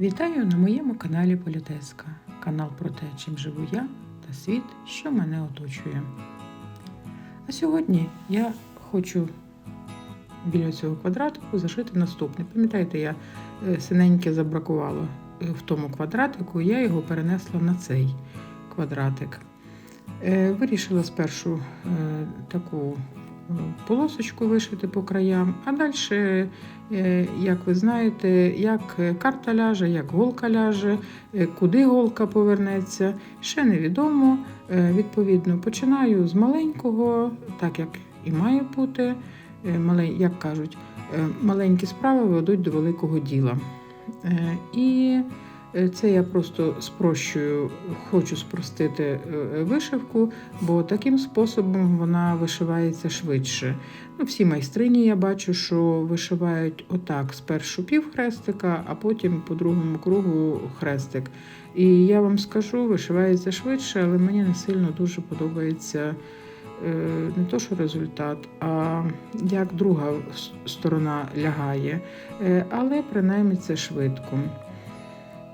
Вітаю на моєму каналі Політеска. Канал про те, чим живу я та світ, що мене оточує. А сьогодні я хочу біля цього квадратику зашити наступне. Пам'ятаєте, я е, синеньке забракувало е, в тому квадратику, я його перенесла на цей квадратик. Е, Вирішила спершу таку полосочку вишити по краям, а далі, е, як ви знаєте, як карта ляже, як голка ляже, е, куди голка повернеться, ще невідомо. Е, Відповідно, починаю з маленького, так як і має бути. Е, Як кажуть, е, маленькі справи ведуть до великого діла. Е, І е, це я просто спрощую, хочу спростити е, вишивку, бо таким способом вона вишивається швидше. Ну, всі майстрині я бачу, що вишивають отак: спершу пів хрестика, а потім по другому кругу хрестик. І я вам скажу, вишивається швидше, але мені не сильно дуже подобається е, не то, що результат, а як друга сторона лягає. Е, Але принаймні це швидко.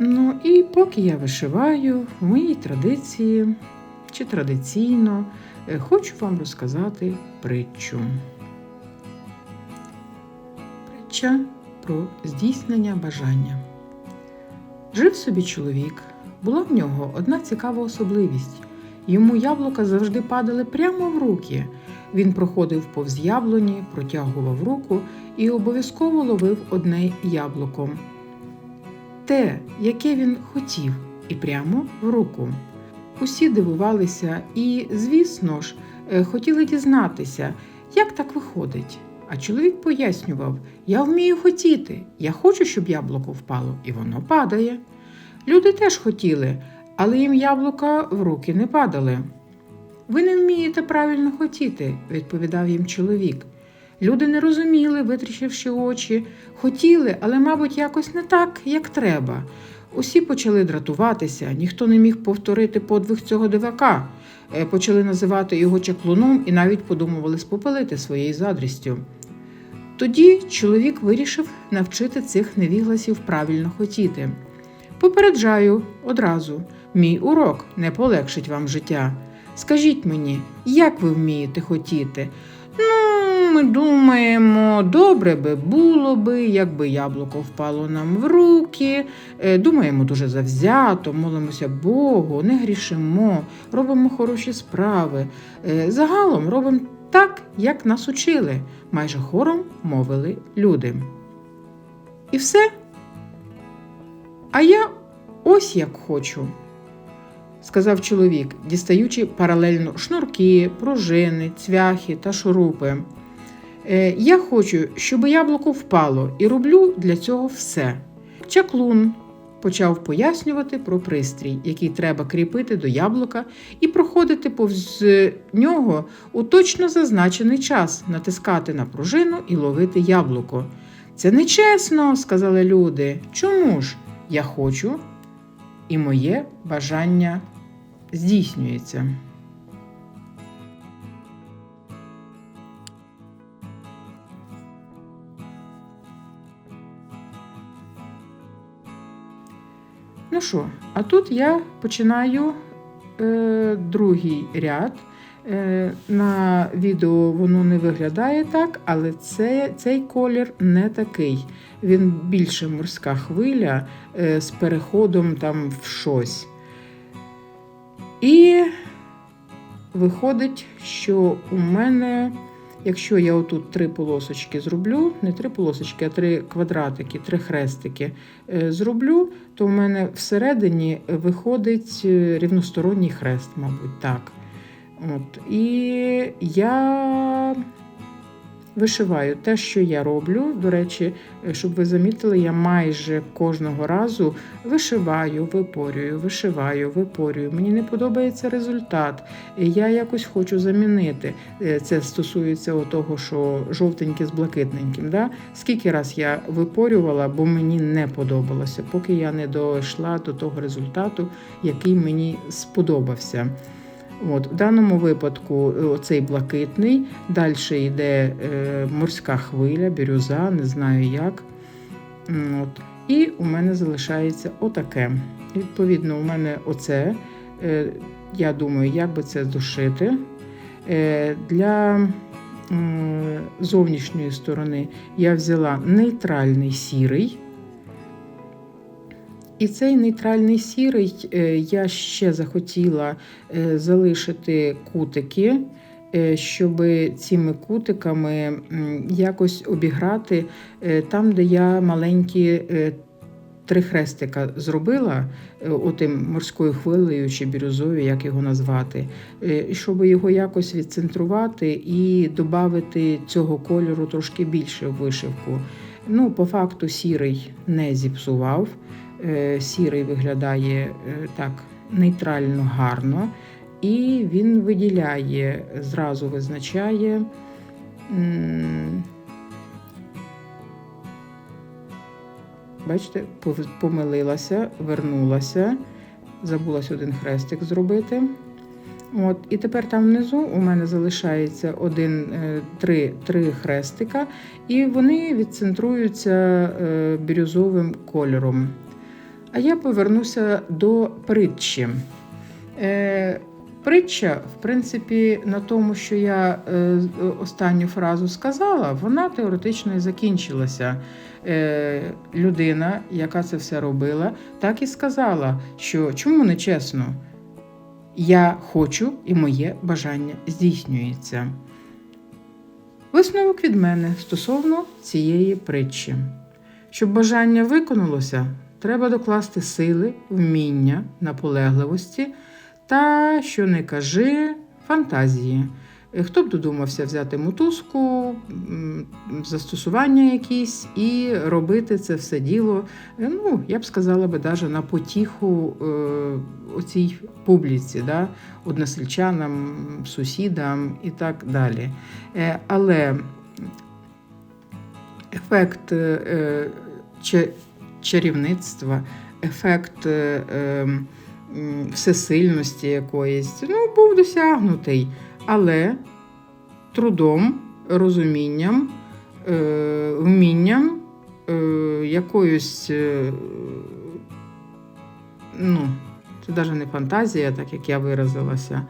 Ну і поки я вишиваю в моїй традиції чи традиційно, е, хочу вам розказати притчу. Притча про здійснення бажання. Жив собі чоловік. Була в нього одна цікава особливість. Йому яблука завжди падали прямо в руки. Він проходив повз яблуні, протягував руку і обов'язково ловив одне яблуком. Те, яке він хотів, і прямо в руку. Усі дивувалися і, звісно ж, е, хотіли дізнатися, як так виходить. А чоловік пояснював: Я вмію хотіти, я хочу, щоб яблуко впало, і воно падає. Люди теж хотіли, але їм яблука в руки не падали. Ви не вмієте правильно хотіти, відповідав їм чоловік. Люди не розуміли, витріщивши очі, хотіли, але, мабуть, якось не так, як треба. Усі почали дратуватися, ніхто не міг повторити подвиг цього дивака. Е, Почали називати його чаклуном і навіть подумували спопелити своєю задрістю. Тоді чоловік вирішив навчити цих невігласів правильно хотіти. Попереджаю одразу, мій урок не полегшить вам життя. Скажіть мені, як ви вмієте хотіти? Ну, ми думаємо, добре би було би, якби яблуко впало нам в руки. Е, Думаємо дуже завзято, молимося Богу, не грішимо, робимо хороші справи. Е, Загалом робимо так, як нас учили, майже хором мовили люди. І все. А я ось як хочу, сказав чоловік, дістаючи паралельно шнурки, пружини, цвяхи та шурупи. «Е, Я хочу, щоб яблуко впало, і роблю для цього все. Чаклун почав пояснювати про пристрій, який треба кріпити до яблука і проходити повз нього у точно зазначений час, натискати на пружину і ловити яблуко. Це нечесно, сказали люди. Чому ж? Я хочу, і моє бажання здійснюється. Ну що, а тут я починаю е, другий ряд. Е, на відео воно не виглядає так, але це, цей колір не такий. Він більше морська хвиля е, з переходом там в щось. І виходить, що у мене, якщо я отут три полосочки зроблю, не три полосочки, а три квадратики, три хрестики е, зроблю, то в мене всередині виходить е, рівносторонній хрест, мабуть, так. От. І я вишиваю те, що я роблю. До речі, е, щоб ви замітили, я майже кожного разу вишиваю, випорюю, вишиваю, випорюю. Мені не подобається результат. Я якось хочу замінити. Е, Це стосується того, що жовтеньке з блакитненьким. Да? Скільки раз я випорювала, бо мені не подобалося, поки я не дійшла до того результату, який мені сподобався. От, в даному випадку е, оцей блакитний, далі йде е, морська хвиля, бірюза, не знаю як. От. І у мене залишається отаке. Відповідно, у мене оце, е, я думаю, як би це дошити. Е, Для зовнішньої сторони я взяла нейтральний сірий. І цей нейтральний сірий е, я ще захотіла е, залишити кутики, е, щоб цими кутиками якось обіграти там, де я маленькі три хрестика зробила, отим морською хвилею чи бірюзою, як його назвати, щоб його якось відцентрувати і додати цього кольору трошки більше в вишивку. Ну, по факту, сірий не зіпсував. Е, Сірий виглядає е, так нейтрально гарно, і він виділяє, зразу визначає. Бачите, помилилася, вернулася, забулась один хрестик зробити. От, і тепер там внизу у мене залишається один, е, три, три хрестика, і вони відцентруються бірюзовим кольором. А я повернуся до притчі. Е, притча, в принципі, на тому, що я е, останню фразу сказала, вона теоретично і закінчилася. Е, людина, яка це все робила, так і сказала, що чому не чесно? Я хочу і моє бажання здійснюється. Висновок від мене стосовно цієї притчі. Щоб бажання виконалося, треба докласти сили, вміння, наполегливості та, що не кажи, фантазії. Е, Хто б додумався взяти мотузку, застосування якісь і робити це все діло, е, ну, я б сказала би, навіть на потіху е, оцій публіці, да? односельчанам, сусідам і так далі. Але ефект ча- чарівництва, ефект е, е, всесильності якоїсь, ну, був досягнутий, але трудом, розумінням, е, вмінням, е, якоюсь, е, ну, це навіть не фантазія, так як я виразилася,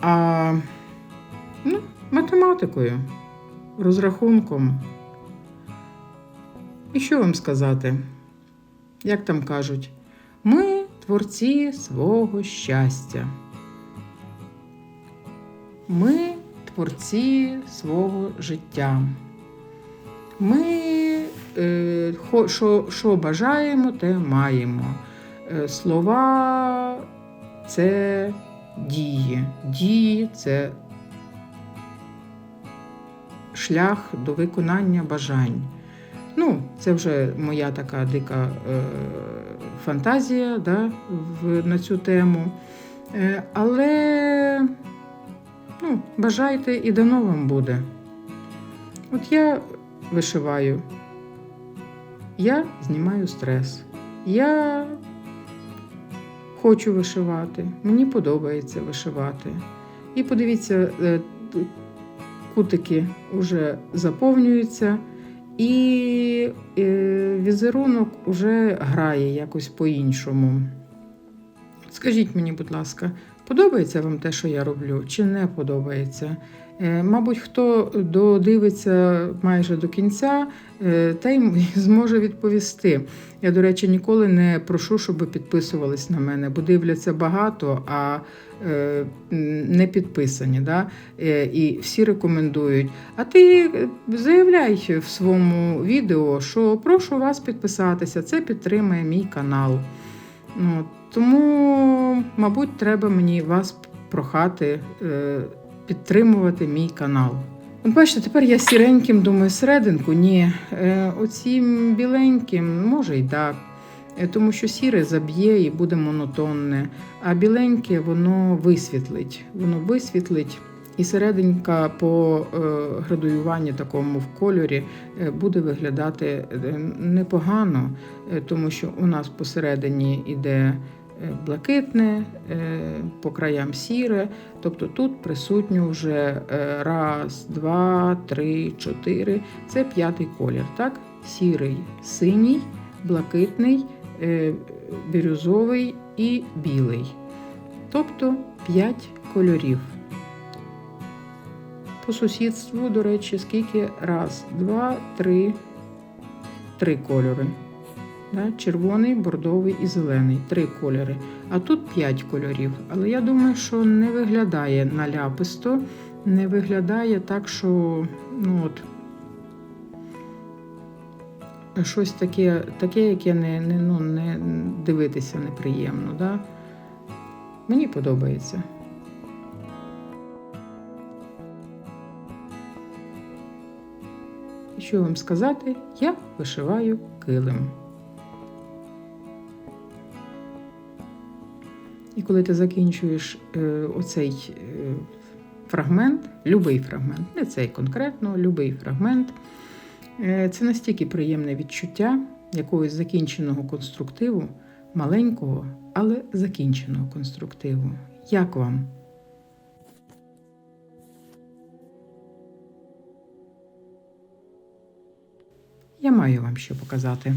а ну, математикою, розрахунком. І що вам сказати? Як там кажуть, ми творці свого щастя. Ми творці свого життя. Ми е, що, що бажаємо, те маємо. Е, слова це дії. Дії це шлях до виконання бажань. Ну, це вже моя така дика е, фантазія да, на цю тему. Е, але ну, бажайте і дано вам буде. От я вишиваю, я знімаю стрес. Я хочу вишивати, мені подобається вишивати. І подивіться, е, кутики вже заповнюються, і е, візерунок вже грає якось по-іншому. Скажіть мені, будь ласка, подобається вам те, що я роблю, чи не подобається? Е, Мабуть, хто додивиться майже до кінця, е, той м- зможе відповісти. Я, до речі, ніколи не прошу, щоб підписувались на мене, бо дивляться багато, а е, не підписані. Да? І всі рекомендують. А ти заявляй в своєму відео, що прошу вас підписатися, це підтримує мій канал. Ну, тому, мабуть, треба мені вас прохати е, підтримувати мій канал. От бачите, тепер я сіреньким думаю, серединку, ні. Е, оцім біленьким, може й так. Е, Тому що сіре заб'є і буде монотонне, а біленьке воно висвітлить. Воно висвітлить, і серединка по е, градуюванню такому в кольорі е, буде виглядати непогано, тому що у нас посередині йде блакитне, е, по краям сіре. Тобто тут присутньо вже е, раз, два, три, чотири. Це п'ятий колір, так? сірий, синій, блакитний, е, бірюзовий і білий. Тобто 5 кольорів. По сусідству, до речі, скільки? Раз, два, три, три кольори. Да? Червоний, бордовий і зелений. Три кольори. А тут п'ять кольорів. Але я думаю, що не виглядає наляписто, не виглядає так, що ну от, щось таке, таке яке не, не, ну, не дивитися неприємно. Да? Мені подобається. Що вам сказати, я вишиваю килим. І коли ти закінчуєш е, оцей е, фрагмент, любий фрагмент, не цей конкретно, любий фрагмент, е, це настільки приємне відчуття якогось закінченого конструктиву, маленького, але закінченого конструктиву. Як вам? Я маю вам що показати.